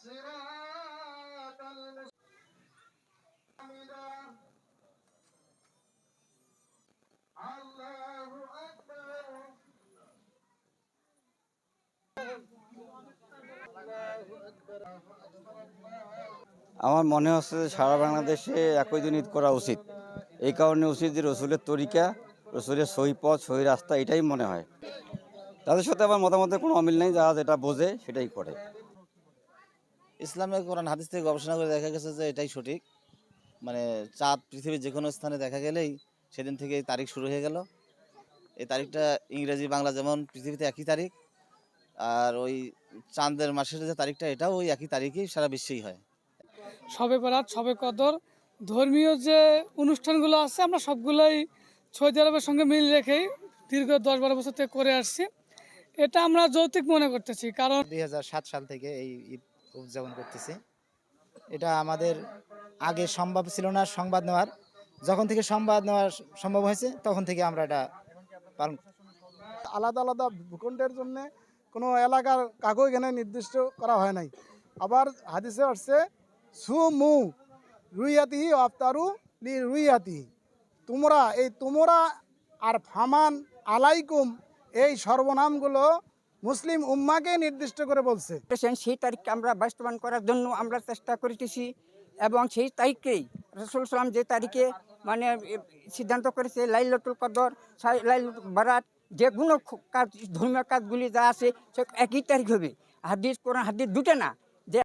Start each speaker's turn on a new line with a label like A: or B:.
A: الصراط المستقيم الله أكبر
B: আমার মনে হচ্ছে যে সারা বাংলাদেশে একই দিন ঈদ করা উচিত এই কারণে উচিত যে রসুলের তরিকা রসুলের সহি পথ সহি রাস্তা এটাই মনে হয় তাদের সাথে আমার মতামতের কোনো অমিল নেই যারা যেটা বোঝে সেটাই করে
C: ইসলামের কোরআন হাদিস থেকে গবেষণা করে দেখা গেছে যে এটাই সঠিক। মানে চাঁদ পৃথিবীর যে কোনো স্থানে দেখা গেলেই সেদিন থেকে এই তারিখ শুরু হয়ে গেল। এই তারিখটা ইংরেজি বাংলা যেমন পৃথিবীতে একই তারিখ আর ওই চাঁদের মাসের যে তারিখটা এটাও ওই একই তারিখেই সারা বিশ্বেই হয়।
D: সবে বরাত সবে কদর ধর্মীয় যে অনুষ্ঠানগুলো আছে আমরা সবগুলোই সৌদি আরবের সঙ্গে মিল রেখেই দীর্ঘ দশ বারো বছর থেকে করে আসছি। এটা আমরা যৌতিক মনে করতেছি কারণ
E: দুই হাজার সাত সাল থেকে এই ঈদ উদযাপন করতেছি। এটা আমাদের আগে সম্ভব ছিল না সংবাদ নেওয়ার। যখন থেকে সংবাদ নেওয়ার সম্ভব হয়েছে, তখন থেকে আমরা এটা পালন
F: আলাদা আলাদা ভূখণ্ডের জন্য কোনো এলাকার কাগজ এখানে নির্দিষ্ট করা হয় নাই। আবার হাদিসে আসছে সু মু রুইয়াতিহি আফতারু লি রুইয়াতিহি তোমরা, এই তোমরা আর ফামান আলাইকুম এই সর্বনামগুলো মুসলিম উম্মাকে নির্দিষ্ট করে বলছে।
G: সেই তারিখকে আমরা বাস্তবায়ন করার জন্য আমরা চেষ্টা করিতেছি এবং সেই তারিখকেই রসুল সালাম যে তারিখে মানে সিদ্ধান্ত করেছে, লাইলতুল কদর লাইল বারাত, যে কোনো কাজ, ধর্মীয় কাজগুলি যা আছে সে একই তারিখ হবে। হাদিস, কোরআন, হাদিস দুটো না।